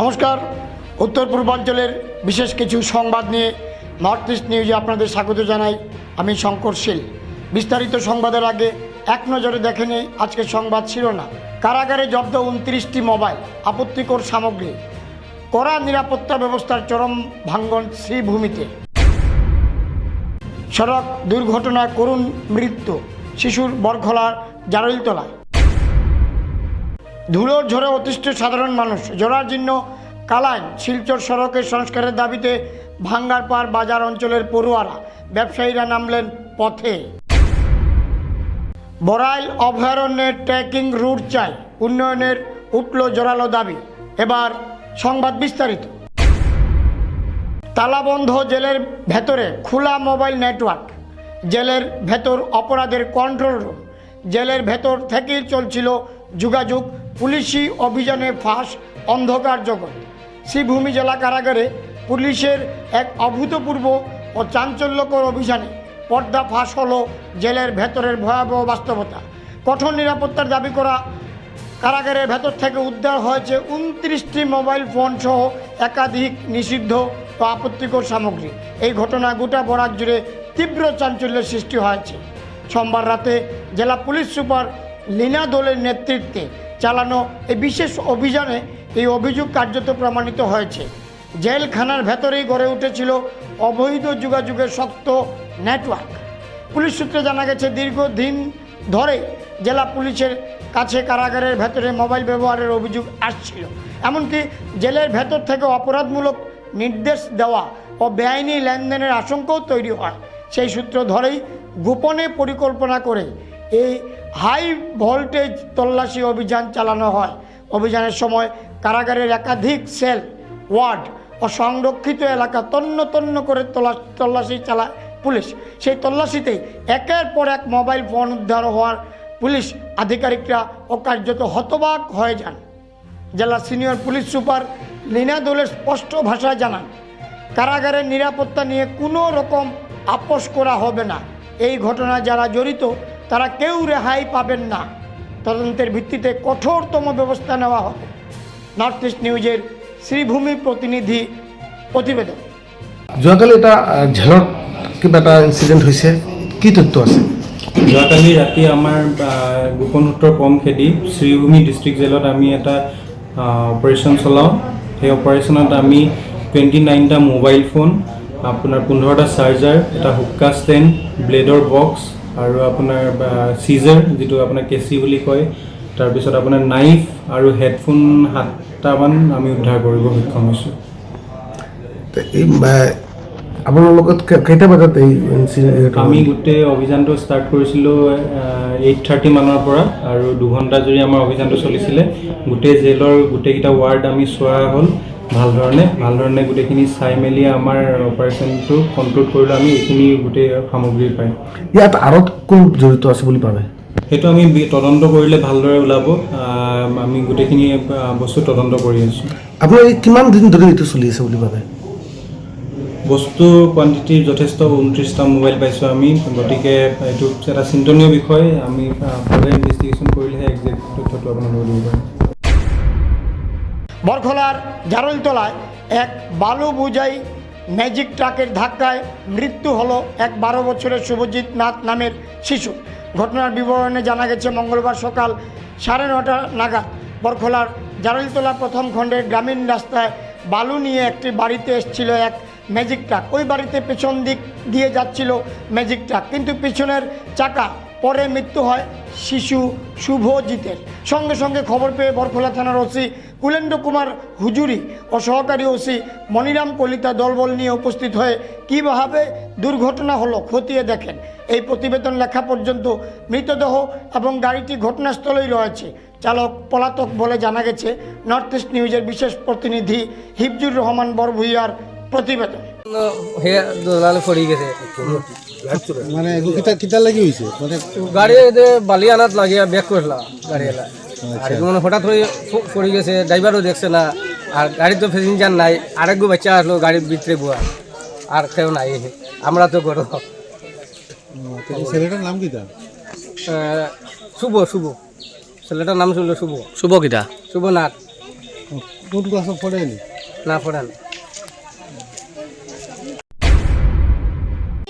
নমস্কার। উত্তর পূর্বাঞ্চলের বিশেষ কিছু সংবাদ নিয়ে নর্থ ইস্ট নিউজে আপনাদের স্বাগত জানাই। আমি শঙ্কর শীল। বিস্তারিত সংবাদের আগে এক নজরে দেখে নেই আজকের সংবাদ ছিল না কারাগারে জব্দ উনত্রিশটি মোবাইল, আপত্তিকর সামগ্রী। কড়া নিরাপত্তা ব্যবস্থার চরম ভাঙ্গন শ্রীভূমিতে। সড়ক দুর্ঘটনায় করুণ মৃত্যু, শিশুর বরখলার জারইলতলায়। ধুলোর ঝড়ে অতিষ্ঠ সাধারণ মানুষ। জরাজীর্ণ কালাইন। শিলচর সড়কের সংস্কারের দাবিতে ভাঙ্গারপাড় বাজার অঞ্চলের পড়ুয়ারা। ব্যবসায়ীরা নামলেন পথে। বরাইল অভয়ারণ্যের ট্রেকিং রুট চাই। উন্নয়নের উঠল জোরালো দাবি। এবার সংবাদ বিস্তারিত। তালাবন্ধ জেলের ভেতরে খোলা মোবাইল নেটওয়ার্ক। জেলের ভেতর অপরাধের কন্ট্রোল রুম। জেলের ভেতর থেকেই চলছিল যোগাযোগ পুলিশি অভিযানে ফাঁস, অন্ধকার জগৎ। শ্রীভূমি জেলা কারাগারে পুলিশের এক অভূতপূর্ব ও চাঞ্চল্যকর অভিযানে পর্দা ফাঁস হলো জেলের ভেতরের ভয়াবহ বাস্তবতা। কঠোর নিরাপত্তার দাবি করা কারাগারের ভেতর থেকে উদ্ধার হয়েছে উনত্রিশটি মোবাইল ফোন সহ একাধিক নিষিদ্ধ ও আপত্তিকর সামগ্রী। এই ঘটনা গোটা বরাক জুড়ে তীব্র চাঞ্চল্যের সৃষ্টি হয়েছে। সোমবার রাতে জেলা পুলিশ সুপার লীনা দোলের নেতৃত্বে চালানো এই বিশেষ অভিযানে এই অভিযোগ কার্যত প্রমাণিত হয়েছে। জেলখানার ভেতরেই গড়ে উঠেছিল অবৈধ যোগাযোগের শক্ত নেটওয়ার্ক। পুলিশ সূত্রে জানা গেছে, দীর্ঘদিন ধরে জেলা পুলিশের কাছে কারাগারের ভেতরে মোবাইল ব্যবহারের অভিযোগ আসছিল। এমনকি জেলের ভেতর থেকে অপরাধমূলক নির্দেশ দেওয়া ও বেআইনি লেনদেনের আশঙ্কাও তৈরি হয়। সেই সূত্র ধরেই গোপনে পরিকল্পনা করে এই হাই ভোল্টেজ তল্লাশি অভিযান চালানো হয়। অভিযানের সময় কারাগারের একাধিক সেল, ওয়ার্ড ও সংরক্ষিত এলাকা তন্ন তন্ন করে তল্লা তল্লাশি চালায় পুলিশ। সেই তল্লাশিতে একের পর এক মোবাইল ফোন উদ্ধার হওয়ার পুলিশ আধিকারিকরা অকার্যত হতবাক হয়ে যান। জেলা সিনিয়র পুলিশ সুপার লীনা দোলের স্পষ্ট ভাষায় জানান, কারাগারের নিরাপত্তা নিয়ে কোনো রকম আপোষ করা হবে না। এই ঘটনা যারা জড়িত তারা কেউ রেহাই পাবেন না। তদন্তের ভিত্তিতে কঠোরতম ব্যবস্থা নেওয়া হবে। নর্থ ইস্ট নিউজের শ্রীভূমি প্রতিনিধি প্রতিবেদন। যোৱাকালি এটা ঝেলত কিবা এটা ইনচিডেণ্ট হৈছে। কি তথ্য আছে? যোৱাকালি ৰাতি আমাৰ গোপন সূত্ৰৰ পম খেদি শ্ৰীভূমি ডিষ্ট্ৰিক্ট জেলত আমি এটা অপাৰেশ্যন চলাওঁ। সেই অপাৰেশ্যনত আমি টুৱেণ্টি নাইনটা মোবাইল ফোন আপোনাৰ পোন্ধৰটা চাৰ্জাৰ এটা হুক্কা ষ্টেণ্ড ব্লেডৰ বক্স আৰু আপোনাৰ চিজাৰ যিটো আপোনাৰ কেঁচি বুলি কয় তাৰপিছত আপোনাৰ নাইফ আৰু হেডফোন সাতটামান আমি উদ্ধাৰ কৰিব সক্ষম হৈছোঁ। কেইটা বজাত এই আমি গোটেই অভিযানটো ষ্টাৰ্ট কৰিছিলোঁ এইট থাৰ্টি মানৰ পৰা আৰু দুঘণ্টা জুৰি আমাৰ অভিযানটো চলিছিলে। গোটেই জেলৰ গোটেইকেইটা ৱাৰ্ড আমি চোৱা হ'ল। ভাল ধৰণে ভাল ধৰণে গোটেইখিনি চাই মেলি আমাৰ অপাৰেশ্যনটো কণ্ট্ৰল কৰিলোঁ আমি এইখিনি গোটেই সামগ্ৰী পাই ইয়াত আঁৰত কোন জড়িত আছে বুলি ভাবে? সেইটো আমি তদন্ত কৰিলে ভালদৰে ওলাব। আমি গোটেইখিনি বস্তু তদন্ত কৰি আছোঁ। আপোনাৰ এই কিমান দিন ধৰি এইটো চলি আছে বুলি ভাবে? বস্তু কোৱান্টিটি যথেষ্ট ঊনত্ৰিছটা মোবাইল পাইছোঁ আমি। গতিকে এইটো এটা চিন্তনীয় বিষয়। আমি ইনভেষ্টিগেশ্যন কৰিলেহে একজেক্ট তথ্যটো আপোনালোকে দিব পাৰিম। বরখলার জারলতলায় এক বালু বোঝাই ম্যাজিক ট্রাকের ধাক্কায় মৃত্যু হলো এক বারো বছরের শুভজিৎ নাথ নামের শিশু। ঘটনার বিবরণে জানা গেছে, মঙ্গলবার সকাল সাড়ে নটা নাগাদ বরখলার জারলতলা প্রথম খণ্ডের গ্রামীণ রাস্তায় বালু নিয়ে একটি বাড়িতে এসেছিল এক ম্যাজিক ট্রাক। ওই বাড়িতে পেছন দিক দিয়ে যাচ্ছিল ম্যাজিক ট্রাক, কিন্তু পিছনের চাকা পরে মৃত্যু হয় শিশু শুভজিতের। সঙ্গে সঙ্গে খবর পেয়ে বরখোলা থানার ওসি কুলেন্দ্র কুমার হুজুরি ও সহকারী ওসি মনিরাম কলিতা দলবল নিয়ে উপস্থিত হয়ে কীভাবে দুর্ঘটনা হলো খতিয়ে দেখেন। এই প্রতিবেদন লেখা পর্যন্ত মৃতদেহ এবং গাড়িটি ঘটনাস্থলেই রয়েছে। চালক পলাতক বলে জানা গেছে, নর্থ ইস্ট নিউজের বিশেষ প্রতিনিধি হিফজুর রহমান বরভুইয়ার প্রতিবেদন। মানে কিতা কিতা লাগি হইছে? মানে গাড়ি এতে বালি আনাত লাগিয়া ব্যাক করলা গাড়ি এলা। আর মানে হঠাৎ প- পড়ে গেছে ড্রাইভারও দেখছে না আর গাড়ি তো প্যাসেঞ্জার নাই আরেকগো বাচ্চা আসলো গাড়ির ভিতরে বুয়া। আর কেউ নাই আমরা তো করো ছেলেটার নাম কিতা? শুভ শুভ। ছেলেটার নাম ছিল শুভ। শুভ কিটা শুভ নাথ কোন ক্লাসে না? পড়ে না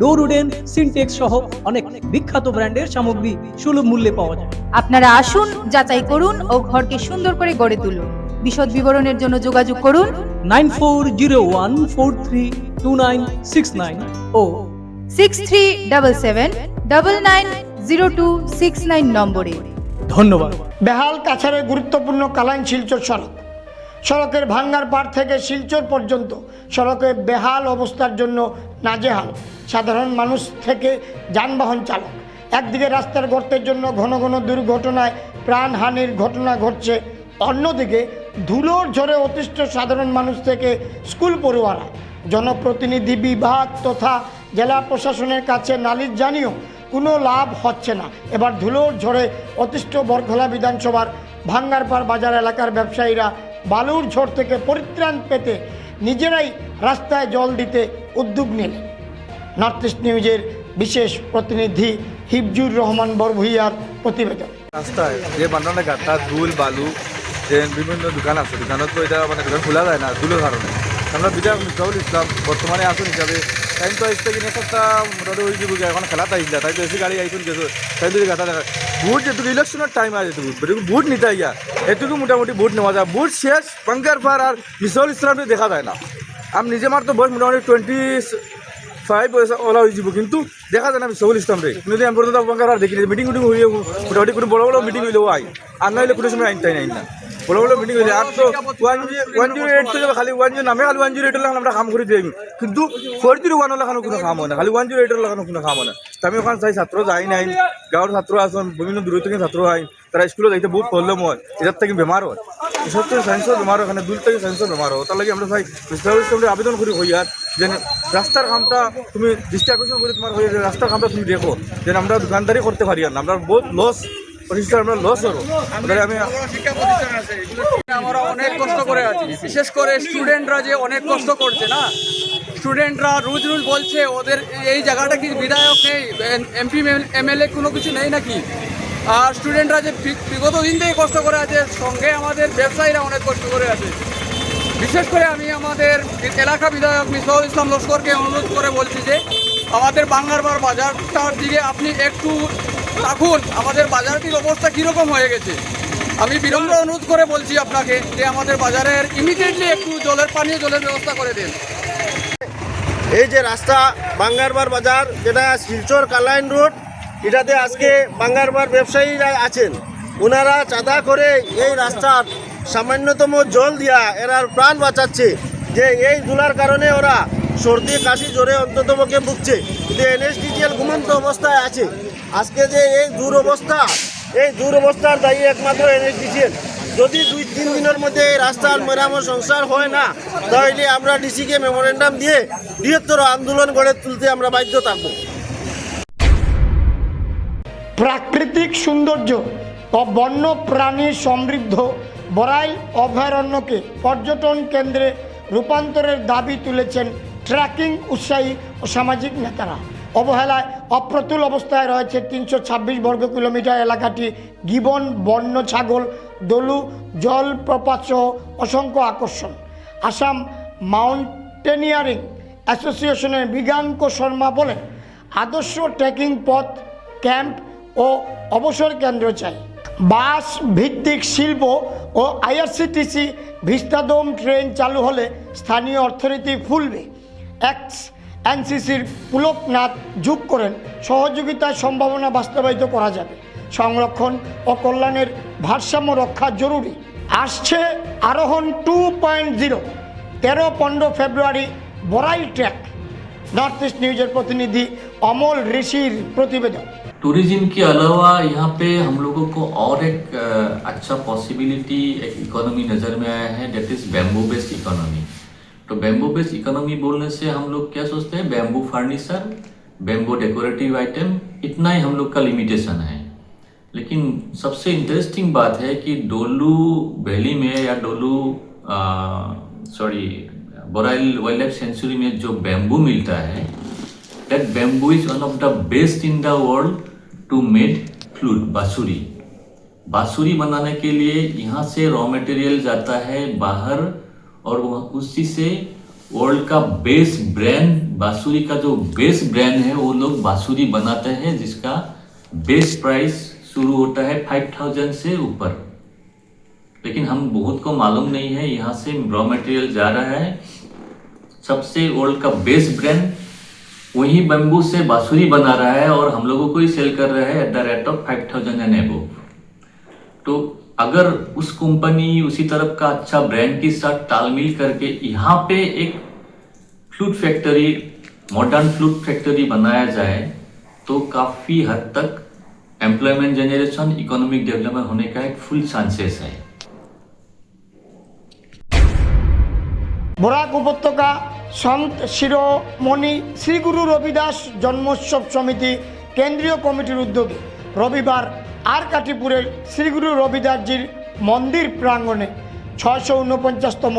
door wooden Sintex সহ অনেক বিখ্যাত ব্র্যান্ডের সামগ্রী সুলভ মূল্যে পাওয়া যায়। আপনারা আসুন যাচাই করুন ও ঘরকে সুন্দর করে গড়ে তুলুন। বিশদ বিবরণের জন্য যোগাযোগ করুন। Nine four zero one four three two nine six nine oh six three double seven double nine zero two six nine নম্বরে। ধন্যবাদ। বেহাল কাছাড়ে গুরুত্বপূর্ণ কালাইন শিলচর সড়ক। সড়কের ভাঙ্গার পাড় থেকে শিলচর পর্যন্ত সড়কে বেহাল অবস্থার জন্য নাজেহাল। সাধারণ মানুষ থেকে যানবাহন চালক। একদিকে রাস্তার গর্তের জন্য ঘন ঘন দুর্ঘটনায় প্রাণহানির ঘটনা ঘটছে, অন্যদিকে ধুলোর ঝড়ে অতিষ্ঠ সাধারণ মানুষ থেকে স্কুল পড়ুয়ারা। জনপ্রতিনিধি বিভাগ তথা জেলা প্রশাসনের কাছে নালিশ জানিয়েও কোনো লাভ হচ্ছে না। এবার ধুলোর ঝড়ে অতিষ্ঠ বরখোলা বিধানসভার ভাঙ্গারপাড় বাজার এলাকার ব্যবসায়ীরা বালুর ঝড় থেকে পরিত্রাণ পেতে নিজেরাই রাস্তায় জল দিতে উদ্যোগ নিলেন। নর্থ ইস্ট নিউজের বিশেষ প্রতিনিধি হিফজুর রহমান বরভুইয়ার প্রতিবেদন। রাস্তায় যে বানানো গাঁথা ধুল বালু যে বিভিন্ন দোকান আছে। দোকানত তো এটা মানে খোলা যায় না ধুলোর কারণে। আমরা বিধায়ক মিফতাহুল ইসলাম বর্তমানে আসুন হিসাবে টাইম তো আসতে কিনে একটা মোটামুটি ওই দিব এখন খেলাত আহিলা তাই তো এসে গাড়ি আইসুন গেছো, তাই যদি গাঁথা দেখা বুট যেটুকু ইলেকশনের টাইম আছে যেটুকু বুট নিতে আইয়া এটুকু মোটামুটি বুট নেওয়া যায়। বুট শেষ বাঙ্গার ফার আর মিসাউল ইসলামকে দেখা যায় না। আমি নিজে মার তো বয়স মোটামুটি টোয়েন্টি ফাইভ পয়সা ওলা হয়ে যাব, কিন্তু দেখা যায় না আমি সবুল ইসলাম রে কিন্তু আমি পর্যন্ত আপনার আর দেখিনি মিটিং মিটিং হয়ে মোটামুটি কোনো বড় বড় মিটিং হইলেও আই। আর নইলে কোনো সময় আইন তাই না। বড় বড় মিটিং হইলে আর তো ওয়ান ওয়ান জিরো এইট তো খালি ওয়ান জিরো নামে, খালি ওয়ান জিরো এইট হলে আমরা কাম করে দিই কিন্তু ফোর জিরো ওয়ান হলে কোনো কাম হয় না। খালি ওয়ান জিরো এইট হলে কোনো কাম হয় না। তো আমি ওখানে চাই ছাত্র যাই নাই। গাঁৱৰ ছাত্র আসন বিভিন্ন দূর থেকে ছাত্র হয় তারা স্কুলে যাইতে বহুত প্রবলেম হয়। এটার থেকে বেমার হয়। এসব থেকে সায়েন্সের বেমার হয়। এখানে দূর থেকে সায়েন্সের বেমার হয়। তার লাগে আমরা চাই মিস্টার আবেদন করি হই আর যে রাস্তার কামটা তুমি দৃষ্টি আকর্ষণ করে তোমার হয়ে রাস্তার কামটা তুমি দেখো। যে আমরা দোকানদারি করতে পারি আর আমরা বহুত লস আমরা অনেক কষ্ট করে আছি। বিশেষ করে স্টুডেন্টরা যে অনেক কষ্ট করছে না? স্টুডেন্টরা বলছে, ওদের এই জায়গাটা কি বিধায়ক নেই? এমপি কোনো কিছু নেই নাকি? আর স্টুডেন্টরা যে বিগত দিন থেকে কষ্ট করে আছে, সঙ্গে আমাদের ব্যবসায়ীরা অনেক কষ্ট করে আছে। বিশেষ করে আমি আমাদের এলাকা বিধায়ক মিসবাউল ইসলাম লস্করকে অনুরোধ করে বলছি যে আমাদের বাঙ্গারবার বাজারটার দিকে আপনি একটু রাখুন আমাদের বাজারটির অবস্থা কীরকম হয়ে গেছে। আমি বিনম্র অনুরোধ করে বলছি আপনাকে যে আমাদের বাজারের ইমিডিয়েটলি একটু জলের পানীয়, জলের ব্যবস্থা করে দিন। এই যে রাস্তা বাঙ্গারবার বাজার, যেটা শিলচর কালাইন রোড, এটাতে আজকে বাঙ্গারবার ব্যবসায়ীরা আছেন। ওনারা চাঁদা করে এই রাস্তার সামান্যতম জল দিয়া এরা প্রাণ বাঁচাচ্ছে। যে এই ধুলার কারণে ওরা সর্দি, কাশি, জ্বরে অন্ততপক্ষে ভুগছে। কিন্তু এনএসডিজিএল ঘুমন্ত অবস্থায় আছে। আজকে যে এই দুরবস্থা, এই দুরবস্থার দায়ী একমাত্র এনএসডিজিএল যদি দুই, তিন দিনের মধ্যে এই রাস্তার মেরামত সংসার হয় না, তাহলে আমরা ডিসিকে মেমোরেন্ডাম দিয়ে বৃহত্তর আন্দোলন গড়ে তুলতে আমরা বাধ্য থাকব। প্রাকৃতিক সৌন্দর্য ও বন্য প্রাণী সমৃদ্ধ বরাইল অভয়ারণ্যকে পর্যটন কেন্দ্রে রূপান্তরের দাবি তুলেছেন ট্রেকিং উৎসাহী ও সামাজিক নেতারা। অবহেলায় অপ্রতুল অবস্থায় রয়েছে তিনশো ছাব্বিশ বর্গ কিলোমিটার এলাকাটি গিবন, বন্য ছাগল, দলু জলপ্রপাত সহ অসংখ্য আকর্ষণ। আসাম মাউন্টেনিয়ারিং অ্যাসোসিয়েশনের মৃগাঙ্ক শর্মা বলেন, আদর্শ ট্রেকিং পথ, ক্যাম্প ও অবসর কেন্দ্র চাই। বাস ভিত্তিক শিল্প ও আইআরসিটিসি ভিস্তাদোম ট্রেন চালু হলে স্থানীয় অর্থনীতি ফুলবে। এক্স এনসিসির পুলকনাথ যোগ করেন সহযোগিতার সম্ভাবনা বাস্তবায়িত করা যাবে সংরক্ষণ ও কল্যাণের ভারসাম্য রক্ষা জরুরি আসছে আরোহণ টু পয়েন্ট জিরো তেরো পনেরো ফেব্রুয়ারি বরাইল ট্র্যাক নর্থ ইস্ট নিউজের প্রতিনিধি অমল ঋষির প্রতিবেদন टूरिज्म के अलावा यहाँ पे हम लोगों को और एक अ, अच्छा पॉसिबिलिटी एक इकोनॉमी नज़र में आया है that is bamboo based economy तो बैम्बू बेस्ड इकोनॉमी बोलने से हम लोग क्या सोचते हैं? Bamboo furniture bamboo decorative item इतना ही हम लोग का लिमिटेशन है। लेकिन सबसे इंटरेस्टिंग बात है कि डोलू वैली में या Dolu sorry Barail wild life sanctuary में जो बैम्बू मिलता है that bamboo is one of the best in the world to made flute बांसुरी बांसुरी बनाने के लिए यहाँ से रॉ मटेरियल जाता है बाहर और उसी से वर्ल्ड का बेस ब्रांड बांसुरी का जो बेस ब्रांड है, वो लोग बांसुरी बनाते हैं, जिसका बेस प्राइस शुरू होता है फाइव थाउज़ेंड से ऊपर। लेकिन हम बहुत को मालूम नहीं है, यहाँ से रॉ मटेरियल जा रहा है। सबसे वर्ल्ड का बेस ब्रांड वही बम्बू से बांसुरी बना रहा है और हम लोगों को ही सेल कर रहा है at the rate of five thousand and above तो अगर उस कंपनी उसी तरफ का अच्छा ब्रांड के साथ तालमेल करके यहाँ पे एक flute factory modern flute factory बनाया जाए तो काफ़ी हद तक एम्प्लॉयमेंट जनरेशन इकोनॉमिक डेवलपमेंट होने का एक फुल चांसेस है বরাক উপত্যকা সন্ত শিরোমণি শ্রীগুরু রবিদাস জন্মোৎসব সমিতি কেন্দ্রীয় কমিটির উদ্যোগে রবিবার আর কাটিপুরের শ্রীগুরু রবিদাসজির মন্দির প্রাঙ্গণে ছয়শো উনপঞ্চাশতম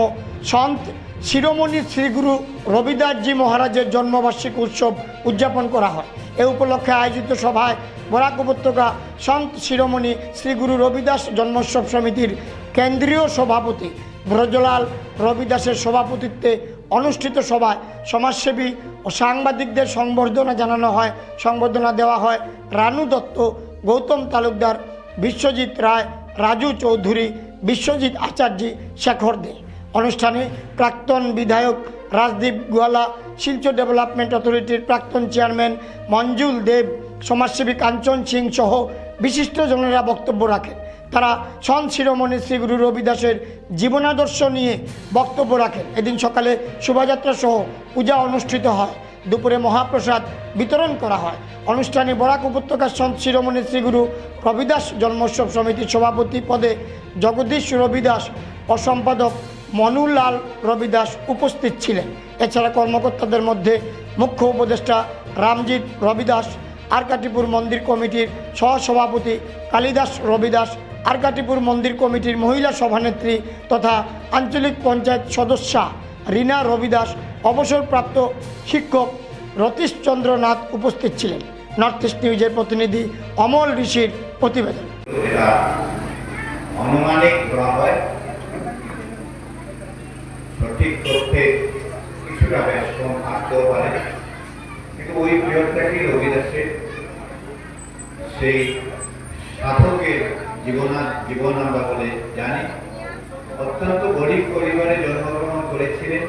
সন্ত শিরোমণি শ্রীগুরু রবিদাসজি মহারাজের জন্মবার্ষিক উৎসব উদযাপন করা হয়। এ উপলক্ষে আয়োজিত সভায় বরাক উপত্যকা সন্ত শিরোমণি শ্রীগুরু রবিদাস জন্মোৎসব সমিতির কেন্দ্রীয় সভাপতি ব্রজলাল রবিদাসের সভাপতিত্বে অনুষ্ঠিত সভায় সমাজসেবী ও সাংবাদিকদের সংবর্ধনা জানানো হয়। সংবর্ধনা দেওয়া হয় রানু দত্ত গৌতম তালুকদার, বিশ্বজিৎ রায়, রাজু চৌধুরী, বিশ্বজিৎ আচার্যী, শেখর দে। অনুষ্ঠানে প্রাক্তন বিধায়ক রাজদীপ গোয়ালা, শিলচর ডেভেলপমেন্ট অথরিটির প্রাক্তন চেয়ারম্যান মঞ্জুল দেব, সমাজসেবী কাঞ্চন সিং সহ বিশিষ্টজনেরা বক্তব্য রাখেন। তারা সন্ত শিরোমণি শ্রী গুরু রবিদাসের জীবনাদর্শ নিয়ে বক্তব্য রাখেন। এদিন সকালে শোভাযাত্রা সহ পূজা অনুষ্ঠিত হয়। দুপুরে মহাপ্রসাদ বিতরণ করা হয়। অনুষ্ঠানে বরাক উপত্যকার সন্ত শিরোমণি শ্রীগুরু রবিদাস জন্মোৎসব সমিতির সভাপতি পদে জগদীশ রবিদাস ও সম্পাদক মনুলাল রবিদাস উপস্থিত ছিলেন। এছাড়া কর্মকর্তাদের মধ্যে মুখ্য উপদেষ্টা রামজিৎ রবিদাস, আরকাটিপুর মন্দির কমিটির সহসভাপতি কালিদাস রবিদাস, আরকাটিপুর মন্দির কমিটির মহিলা সভানেত্রী তথা আঞ্চলিক পঞ্চায়েত সদস্যা রীনা রবিদাস অবসরপ্রাপ্ত শিক্ষক রতীশচন্দ্র নাথ উপস্থিত ছিলেন। নর্থ ইস্ট নিউজের প্রতিনিধি অমল ঋষির প্রতিবেদন। অনুমানিক সঠিক তথ্যে কিছুটা থাকতেও পারে। কিন্তু ওই সেই সাধকের জীবনা জীবন আমরা বলে জানি। অত্যন্ত গরিব পরিবারে জন্মগ্রহণ করেছিলেন।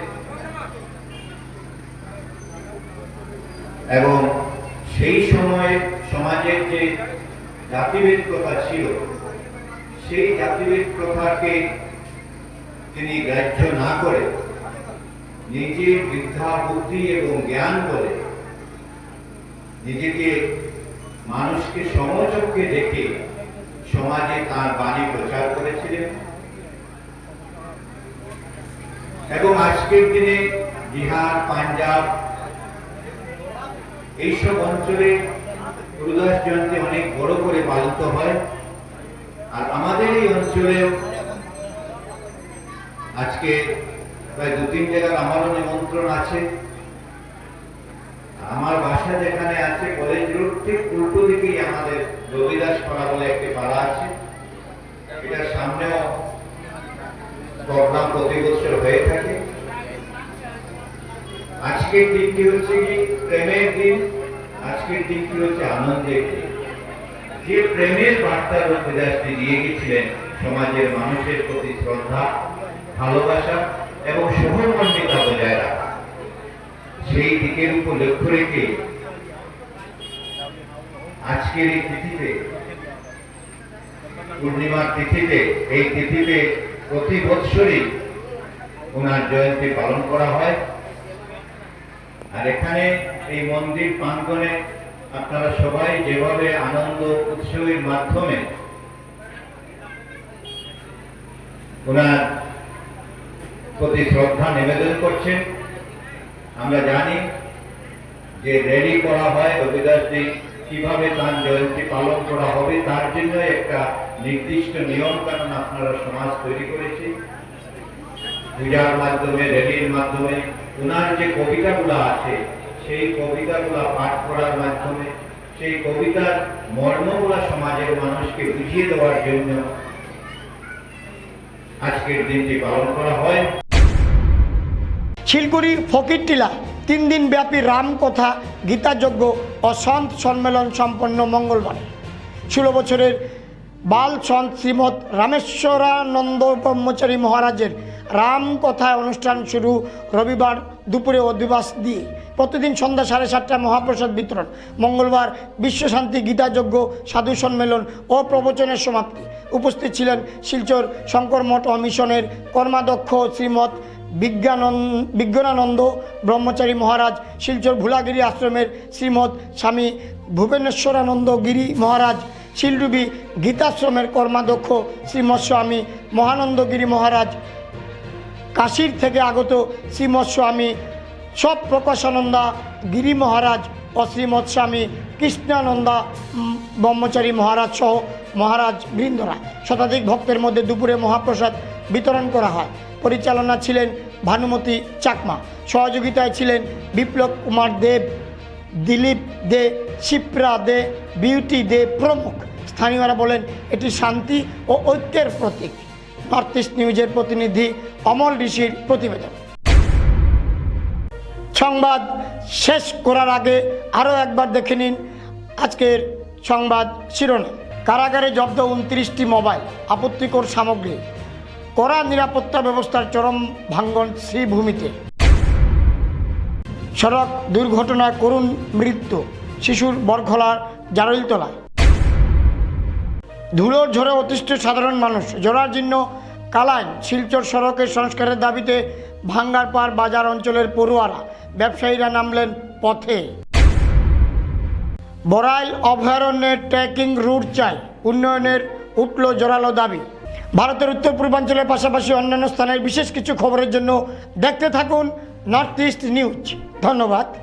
এবং সেই সময়ে সমাজের যে জাতিভেদ প্রথা ছিল, সেই জাতিভেদ প্রথাকে তিনি গ্রাহ্য না করে নিজের বিদ্যা বুদ্ধি এবং জ্ঞান বলে নিজেকে মানুষকে সমচক্ষে দেখে সমাজে তার বাণী প্রচার করেছিলেন। এবং আজকের দিনে বিহার, পাঞ্জাব, এইসব অঞ্চলে গুরুদাস জয়ন্তী অনেক বড় করে পালিত হয়। আর আমাদের এই অঞ্চলেও আজকে প্রায় দু তিন জায়গার আমারও নিমন্ত্রণ আছে। আমার বাসা যেখানে আছে, কলেজ রোড ঠিক উল্টো দিকেই আমাদের রবিদাস পাড়া বলে একটি পাড়া আছে। এটার সামনেও প্রোগ্রাম প্রতি বছর হয়ে থাকে। আজকের দিনটি হচ্ছে কি? প্রেমের দিন। আজকের দিনটি হচ্ছে আনন্দের দিন। যে প্রেমের বার্তা রবিদাসজি দিয়ে গেছিলেন সমাজের মানুষের প্রতি শ্রদ্ধা, ভালোবাসা এবং সহমর্মিতা বজায় রাখা। সেই দিকের উপর লক্ষ্য রেখে আজকের এই তিথিতে, পূর্ণিমার তিথিতে, এই তিথিতে প্রতি বৎসরই ওনার জয়ন্তী পালন করা হয়। আর এখানে এই মন্দির প্রাঙ্গণে আপনারা সবাই যেভাবে আনন্দ উৎসবের মাধ্যমে ওনার প্রতি শ্রদ্ধা নিবেদন করছেন, আমরা জানি যে রেডি করা হয় রবিদাসজি কীভাবে তার জয়ন্তী পালন করা হবে, তার জন্য একটা নির্দিষ্ট নিয়ম কানুন আপনারা সমাজ তৈরি করেছে। পূজার মাধ্যমে রেলির মাধ্যমে ওনার যে কবিতাগুলো আছে, সেই কবিতাগুলো পাঠ করার মাধ্যমে, সেই কবিতার মর্মগুলা সমাজের মানুষকে বুঝিয়ে দেওয়ার জন্য আজকের দিনটি পালন করা হয়। শিলকুড়ি ফকিরটিলা, তিন দিন ব্যাপী রামকথা, গীতাযজ্ঞ ও সন্ত সম্মেলন সম্পন্ন মঙ্গলবার। ষোলো বছরের বাল সন্ত শ্রীমৎ রামেশ্বরানন্দ ব্রহ্মচারী মহারাজের রামকথায় অনুষ্ঠান শুরু রবিবার দুপুরে অধিবাস দিয়ে। প্রতিদিন সন্ধ্যা সাড়ে সাতটায় মহাপ্রসাদ বিতরণ। মঙ্গলবার বিশ্বশান্তি গীতাযজ্ঞ, সাধু সম্মেলন ও প্রবচনের সমাপ্তি। উপস্থিত ছিলেন শিলচর শঙ্কর মঠ মিশনের কর্মাধ্যক্ষ শ্রীমৎ বিজ্ঞানন্দ বিজ্ঞানানন্দ ব্রহ্মচারী মহারাজ, শিলচর ভুলাগিরি আশ্রমের শ্রীমৎ স্বামী ভুবনেশ্বরানন্দ গিরি মহারাজ শিলডুবি গীতাশ্রমের কর্মাধ্যক্ষ শ্রীমৎস্বামী মহানন্দগিরি মহারাজ। কাশীর থেকে আগত শ্রীমৎস্বামী সব প্রকাশানন্দা গিরি মহারাজ ও শ্রীমৎ স্বামী কৃষ্ণানন্দা ব্রহ্মচারী মহারাজ সহ মহারাজ বৃন্দরা। শতাধিক ভক্তের মধ্যে দুপুরে মহাপ্রসাদ বিতরণ করা হয়। পরিচালনা ছিলেন ভানুমতি চাকমা। সহযোগিতায় ছিলেন বিপ্লব কুমার দেব, দিলীপ দে শিপ্রা দে, বিউটি দে প্রমুখ। স্থানীয়রা বলেন, এটি শান্তি ও ঐক্যের প্রতীক। নর্থ ইস্ট নিউজের প্রতিনিধি অমল ঋষির প্রতিবেদন। সংবাদ শেষ করার আগে আরও একবার দেখে নিন আজকের সংবাদ শিরোনাম। কারাগারে জব্দ উনত্রিশটি মোবাইল, আপত্তিকর সামগ্রী। কড়া নিরাপত্তা ব্যবস্থার চরম ভাঙ্গন শ্রীভূমিতে। সড়ক দুর্ঘটনায় করুণ মৃত্যু। শিশুর বরখলার জারইলতলায় ধুলোর ঝড়ে অতিষ্ঠ সাধারণ মানুষ জরাজীর্ণ কালাইন, শিলচর সড়কের সংস্কারের দাবিতে ভাঙ্গারপাড় বাজার অঞ্চলের পড়ুয়ারা, ব্যবসায়ীরা নামলেন পথে। বরাইল অভয়ারণ্যের ট্রেকিং রুট চাই, উন্নয়নের উঠল জোরালো দাবি। ভারতের উত্তর পূর্বাঞ্চলের পাশাপাশি অন্যান্য স্থানের বিশেষ কিছু খবরের জন্য দেখতে থাকুন নর্থ ইস্ট নিউজ। ধন্যবাদ।